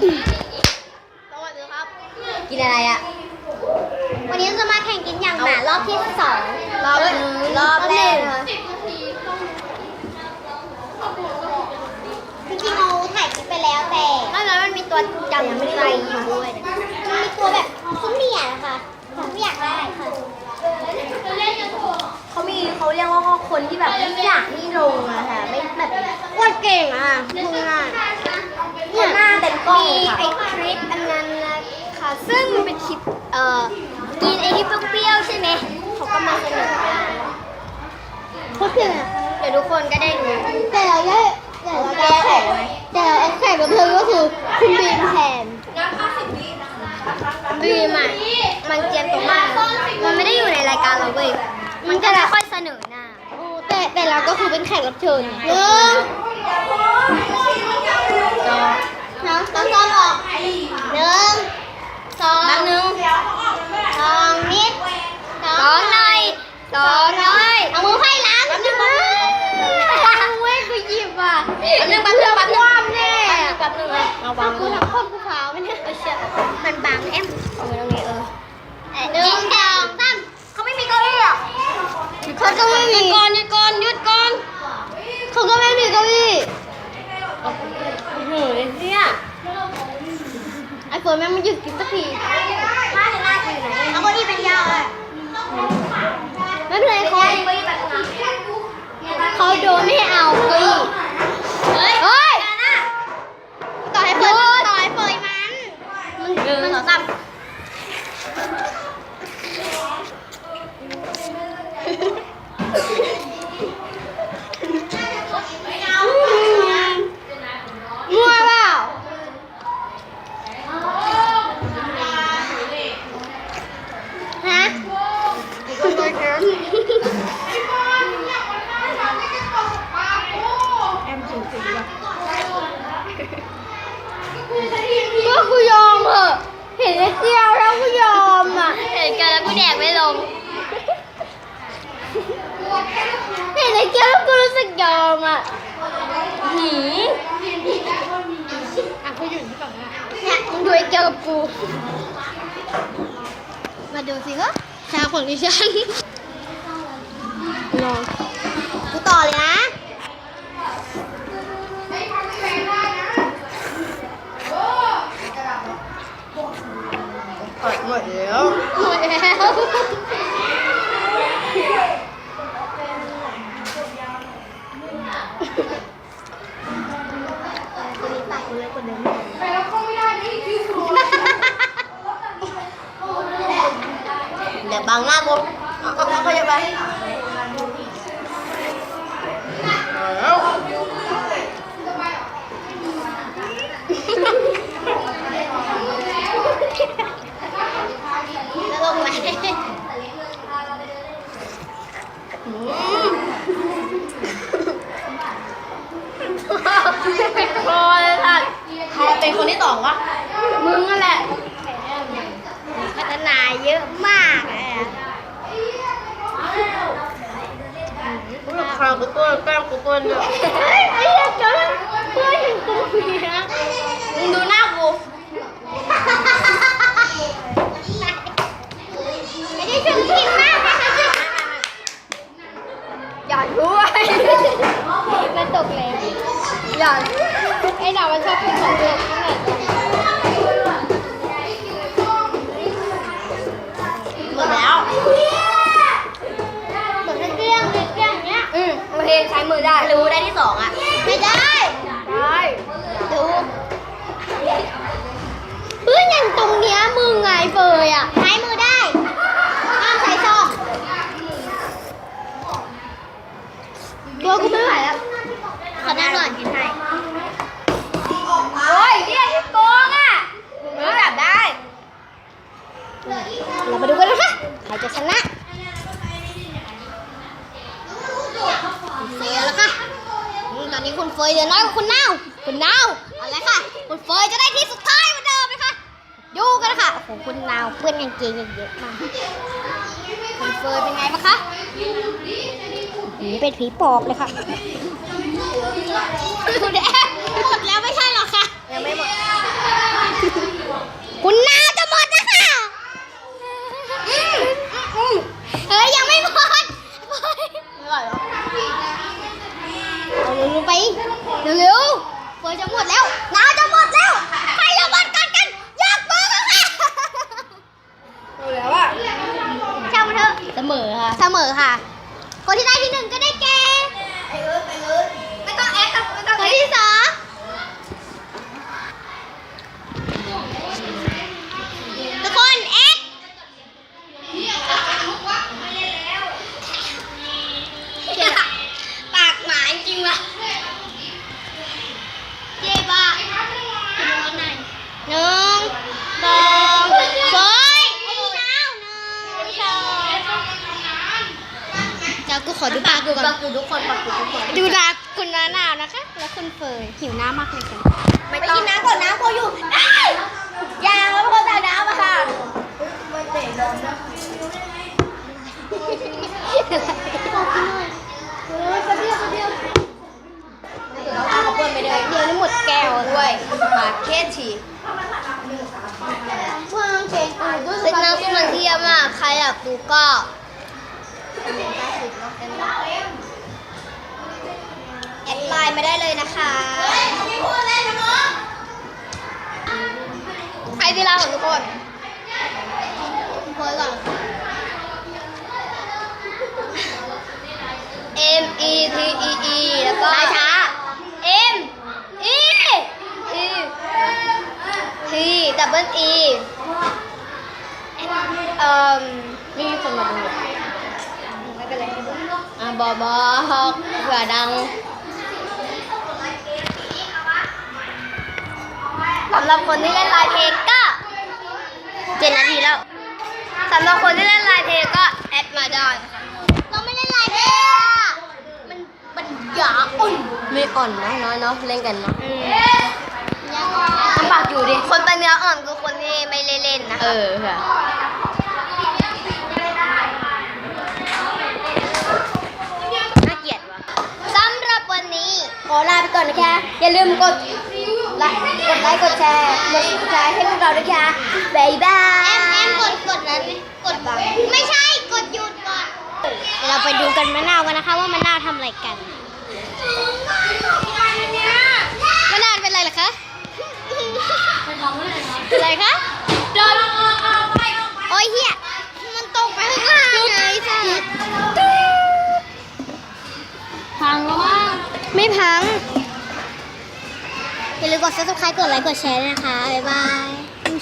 สวัสดีครับ กินอะไรอะ วันนี้จะมาแข่งกินอย่างหมารอบที่สองรอบหนึ่งรอบแรกจริงๆเราถ่ายคลิปไปแล้วแต่ไม่แล้วมันมีตัวจำใจอยู่ด้วย มันมีตัวแบบเขาเมียนะคะผมไม่อยากได้ค่ะเขามีเขาเรียกว่าคนที่แบบไม่อยากไม่ลงอะค่ะ ไม่แบบอ้วนเก่งอะมึงอะเนี่ยหน้าเต็ มกล้องมีเลยไอ้ค่ะคลิปอันนั้นนะคะซึ่งมันเป็นคลิปเอ่อกินไอ้ที่เปรี้ยวๆใช่ไหมเขาก็มาเสนอมาพูดถึงเดี๋ยวทุกคนก็ได้ดูแต่เราได้แต่เราได้แข่งแต่เราแข่งกับเธอก็คือคุณบีมแทนบีมอะมันเจียนตรงมากมันไม่ได้อยู่ในรายการเราเว้ยมันก็ไม่ค่อยเสนอหน้าแต่แต่เราก็คือเป็นแขกรับเชิญหนึ่งน้อง ต้องซ้อมออกหนึ่งสองแป๊บนึงสองนิดสองหน่อยสองน้อยเอามือไขว้หลังแป๊บนึงเว้ยกูหยิบอะแป๊บนึงแป๊บนึงแป๊บนึงความแน่แป๊บนึงเลยเอาวางกูทำโคตรกูขาวไม่เนี่ยเออเชื่อมันบางแอมเอาไว้ตรงนี้เออหนึ่งสองสามเขาไม่มีเก้าอี้หรอกเขาก็ไม่มีก่อนหยุดก่อนหยุดก่อนเขาก็ไม่มีเก้าอี้เฮ้ยเนี่ยไอโฟนแม่งไม่หยุดกินสักทีถ้าจะน่ากินไหนเอาเก้าอี้เป็นยาวอะไม่เป็นไรเขาเขาโดนไม่ให้เอาเก้าอี้ เฮ้ย เฮ้ยต่อให้เปิดต่อให้เปิดมัน หนึ่งสองสาม มั่วเปล่าฮะ ก็กูยอมเหอะเห็ นไอ้เจียวแล้วกูยอมอะเห็นกันแล้วกูแดกไม่ลงเห็นไอ้เจียวแล้วกูรู้สึกยอมอะหืมเนี่ยมึงดูไอ้เจียวกับกู มาดูสิคะชาของดิฉันลองกูต่อเลยนะ หมดหมดแล้วหมดแล้ว เดี๋ยวบังหน้ากูเอาเอาเอาไปยังไงแล้ว แล้วลงไหม พอเลยค่ะใคร เป็นคนที่สองวะมึงนั่นแหละพัฒนาเยอะมากเลยอะคางกูตัวแก้มกูตัวเนี่ย เฮ้ยไอ้เหี้ยเจอเพื่อนเห็นกูเมียมึงดู มือไงเฟยอะใช้มือได้ห้ามใช้ซ่อมตัวกูไม่ไหวแล้วขอนั่งหน่อยกินให้โอ้ยเนี่ยที่โกงอะมึงแบบได้ เรามาดูกันนะคะใครจะชนะเฟยแล้วค่ะ ตอนนี้คุณเฟยเหลือน้อยกว่าคุณนาว คุณนาวเอาละค่ะ คุณเฟยจะ กันนะคะโอ้โหคุณนาวเพื่อนกางเกงเยอะมากคุณเฟยเป็นไงบ้างคะนี่เป็นผีปอบเลยค่ะคุณแอบหมดแล้วไม่ใช่หรอคะยังไม่หมด เสมอค่ะ คนที่ได้ที่หนึ่งก็ได้แก่ กูขอดูปากกูก่อนปักอยู่ทุกคนปักอยู่ทุกคนดูดาคุณน้านาวนะคะ แล้วคุณเฟยหิวน้ำมากเลยค่ะไม่ต้องกินน้ำก่อนน้ำพออยู่ยางแล้วพอตาน้ำอะค่ะเอาเขาเปิดไปเลยเดี๋ยวนี้หมดแก้วด้วยมาเคสฉีเป็นน้ำมันเทียมากใครอยากดูก็ แอดไลน์มาได้เลยนะคะใครที่รักของทุกคนโพสก่อน M E T E E แล้วก็ช้า M E E T double E เอ่อไม่มีคนมาดูไม่ เป็นไรอะบอบอกเผื่อดังสำหรับคนที่เล่นลายเพลงก็เจ็ดนาทีแล้วสำหรับคนที่เล่นลายเพลงก็แอดมาได้นะคะเราไม่เล่นลายเพลงอะมันมันหยาอุ่นไม่อ่อนนะน้อยเนาะเล่นกันเนาะยังอ่อนลำบากอยู่ดิคนปัญญาอ่อนคือคนที่ไม่เล่นๆนะเออค่ะ น่าเกลียดว่ะ สำหรับวันนี้ ขอลาไปก่อนนะคะ อย่าลืมกดไลค์กดไลค์กดแชร์กดติดตามให้พวกเราด้วยค่ะบ๊ายบายแอมแอมกดกดนั้นกดบังไม่ใช่กดหยุดก่อนเราไปดูกันมะนาวกันนะคะ ว่ามะนาวทำอะไรกันมะนาวเป็นอะไรล่ะคะเป็นอะไรคะ กด subscribe กดไลค์กดแชร์นะคะ บ๊ายบาย